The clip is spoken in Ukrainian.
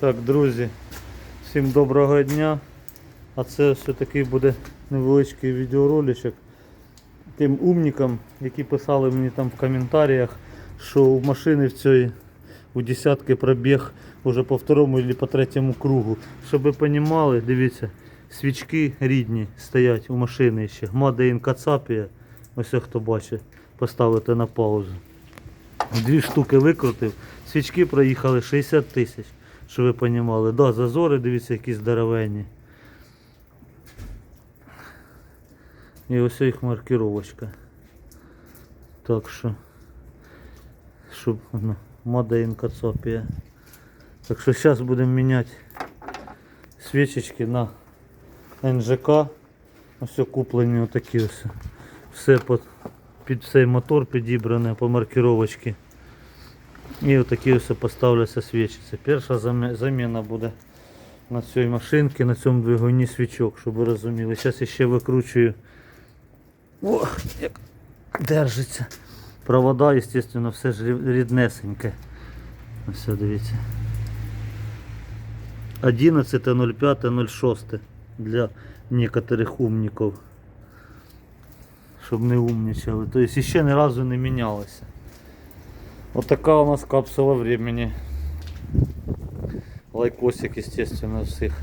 Так, друзі, всім доброго дня. А це все такий буде невеличкий відеороличок тим умникам, які писали мені там в коментарях, що у машини в цій у десятки пробіг уже по второму або по третьому кругу. Щоб ви розуміли, дивіться, свічки рідні стоять у машини ще. In Кацапія. Ось хто бачить, поставити на паузу. Дві штуки викрутив. Свічки проїхали 60 тисяч, щоб ви розуміли. Да, зазори, дивіться, які здоровенні. І ось їх маркировочка. Так що, щоб ну, in Кацапія. Так що зараз будемо міняти свічечки на НЖК. Ось куплені отакі ось. Все під, під цей мотор підібране по маркировочці. І отакі ось поставляться свічці. Перша заміна буде на цій машинці, на цьому двигуні свічок, щоб ви розуміли. Зараз ще викручую. О, як держиться. Провода, звісно, все ж ріднесеньке. Ось дивіться. 11.05.06 для некоторих умників. Щоб не умнічали. Тобто ще ні разу не мінялося. Отака у нас капсула времени. Лайкосик, естественно, всіх.